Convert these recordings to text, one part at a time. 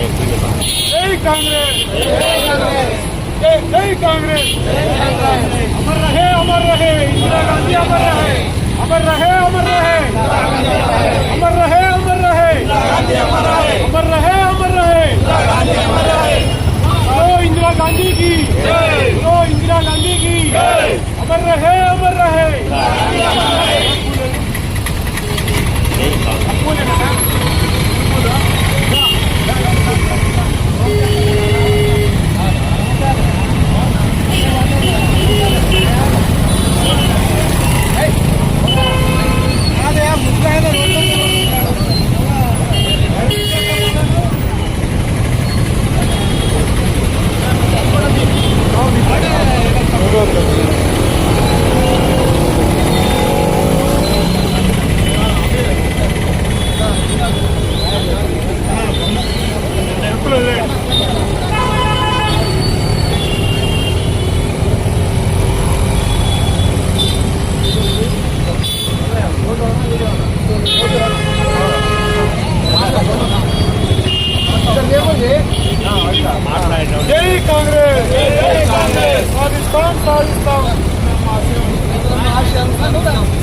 जय कांग्रेस। जय कांग्रेस। अमर रहे अमर रहे। इंदिरा गांधी अमर रहे। अमर रहे अमर रहे। अमर रहे अमर रहे। अमर रहे अमर रहे। बोलो इंदिरा गांधी की। बोलो इंदिरा गांधी की। अमर रहे अमर रहे కాంగ్రెస్! జై కాంగ్రెస్! సాధిస్తాం సాధిస్తాం.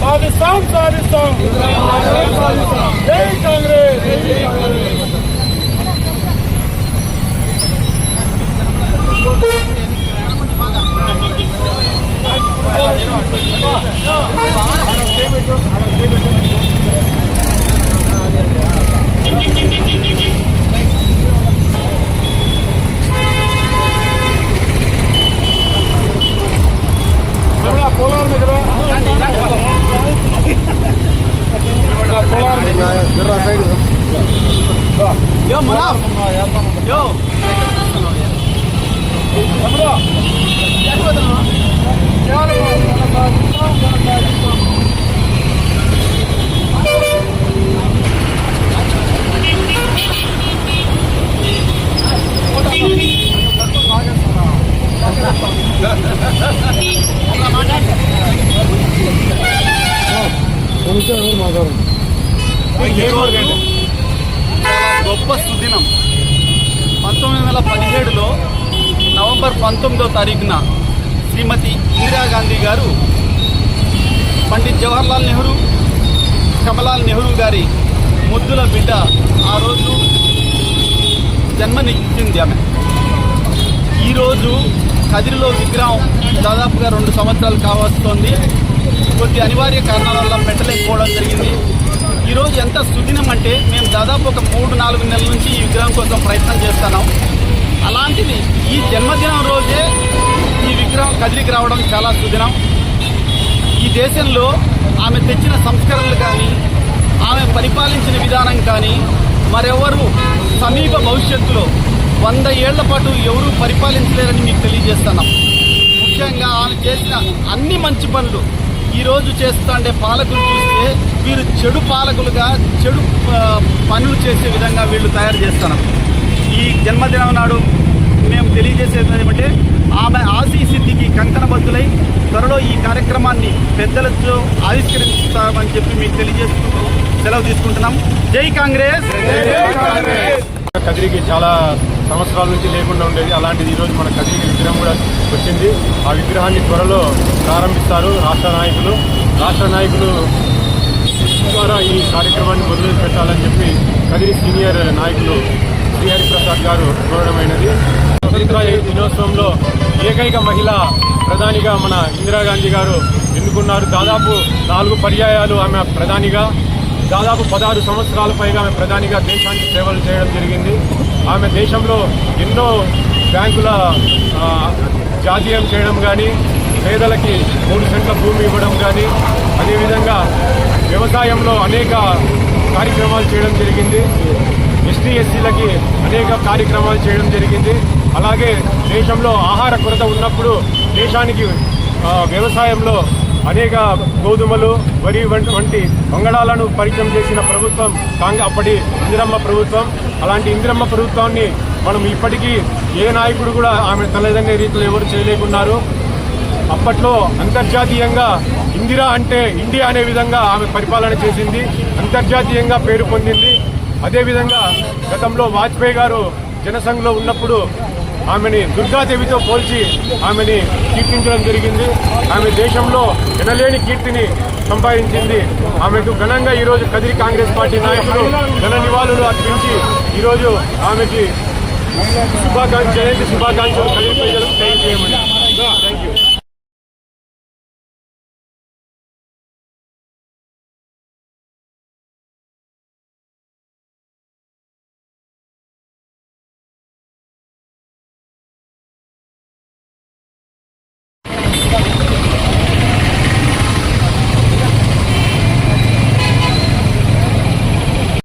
సాధిస్తాం సాధిస్తాం. జై కాంగ్రెస్! పోలార్ Yo, Manaf. Yo. ఈరోజు చాలా గొప్ప సుదినం. పంతొమ్మిది వందల పదిహేడులో నవంబర్ పంతొమ్మిదో తారీఖున శ్రీమతి ఇందిరాగాంధీ గారు పండిత్ జవహర్లాల్ నెహ్రూ కమలాల్ నెహ్రూ గారి ముద్దుల బిడ్డ ఆ రోజు జన్మనిచ్చింది ఆమె. ఈరోజు కదిరిలో విగ్రహం దాదాపుగా రెండు సంవత్సరాలు కావస్తోంది. కొద్ది అనివార్య కారణాల వల్ల పెట్టలేకపోవడం జరిగింది. ఈరోజు ఎంత సుదినం అంటే మేము దాదాపు ఒక మూడు నాలుగు నెలల నుంచి ఈ విగ్రహం కోసం ప్రయత్నం చేస్తున్నాం. అలాంటిది ఈ జన్మదినం రోజే ఈ విగ్రహం కదిలికి రావడం చాలా సుదినం. ఈ దేశంలో ఆమె తెచ్చిన సంస్కరణలు కానీ ఆమె పరిపాలించిన విధానం కానీ మరెవరు సమీప భవిష్యత్తులో వంద ఏళ్ళ పాటు ఎవరూ పరిపాలించలేరని మీకు తెలియజేస్తున్నాం. ముఖ్యంగా ఆమె చేసిన అన్ని మంచి పనులు ఈ రోజు చేస్తుండే పాలకులు చూస్తే వీరు చెడు పాలకులుగా చెడు పనులు చేసే విధంగా వీళ్ళు తయారు చేస్తున్నాం ఈ జన్మదినం నాడు మేము తెలియజేసేది ఏమంటే ఆమె ఆశీ సిద్ధికి కంకణబద్దులై త్వరలో ఈ కార్యక్రమాన్ని పెద్దలతో ఆవిష్కరిస్తామని చెప్పి మీకు తెలియజేస్తూ సెలవు తీసుకుంటున్నాం. జై కాంగ్రెస్! కదిరికి చాలా సంవత్సరాల నుంచి లేకుండా ఉండేది. అలాంటిది ఈరోజు మన కదిరికి విగ్రహం కూడా వచ్చింది. ఆ విగ్రహాన్ని త్వరలో ప్రారంభిస్తారు రాష్ట్ర నాయకులు. రాష్ట్ర నాయకులు ద్వారా ఈ కార్యక్రమాన్ని మొదలు పెట్టాలని చెప్పి కదిరి సీనియర్ నాయకులు శ్రీహరి ప్రసాద్ గారు కోరడమైనది. స్వతంత్ర దినోత్సవంలో ఏకైక మహిళ ప్రధానిగా మన ఇందిరాగాంధీ గారు ఎన్నుకున్నారు. దాదాపు నాలుగు పర్యాయాలు ఆమె ప్రధానిగా దాదాపు పదహారు సంవత్సరాల పైగా ఆమె ప్రధానిగా దేశానికి సేవలు చేయడం జరిగింది. ఆమె దేశంలో ఎన్నో బ్యాంకుల జాతీయం చేయడం కానీ పేదలకి మూడు సెంట్ల భూమి ఇవ్వడం కానీ అదేవిధంగా వ్యవసాయంలో అనేక కార్యక్రమాలు చేయడం జరిగింది. ఎస్టీ ఎస్సీలకి అనేక కార్యక్రమాలు చేయడం జరిగింది. అలాగే దేశంలో ఆహార కొరత ఉన్నప్పుడు దేశానికి వ్యవసాయంలో అనేక గోధుమలు వరి వంటి వంటి వంగడాలను పరిచయం చేసిన ప్రభుత్వం కాంగ్రెస్ అప్పటి ఇందిరమ్మ ప్రభుత్వం. అలాంటి ఇందిరమ్మ ప్రభుత్వాన్ని మనం ఇప్పటికీ ఏ నాయకుడు కూడా ఆమె తలదన్నే రీతిలో ఎవరు చేయలేకున్నారు. అప్పట్లో అంతర్జాతీయంగా ఇందిరా అంటే ఇండియా అనే విధంగా ఆమె పరిపాలన చేసింది. అంతర్జాతీయంగా పేరు పొందింది. అదేవిధంగా గతంలో వాజ్పేయి గారు జనసంఘ్లో ఉన్నప్పుడు ఆమెని దుర్గాదేవితో పోల్చి ఆమెని కీర్తించడం జరిగింది. ఆమె దేశంలో ఎనలేని కీర్తిని సంపాదించింది. ఆమెకు ఘనంగా ఈరోజు కదిరి కాంగ్రెస్ పార్టీ నాయకులు ఘన నివాళులు అర్పించి ఈరోజు ఆమెకి శుభాకాంక్ష జయంతి శుభాకాంక్షలు కదిరి ప్రజలకు థ్యాంక్ యూ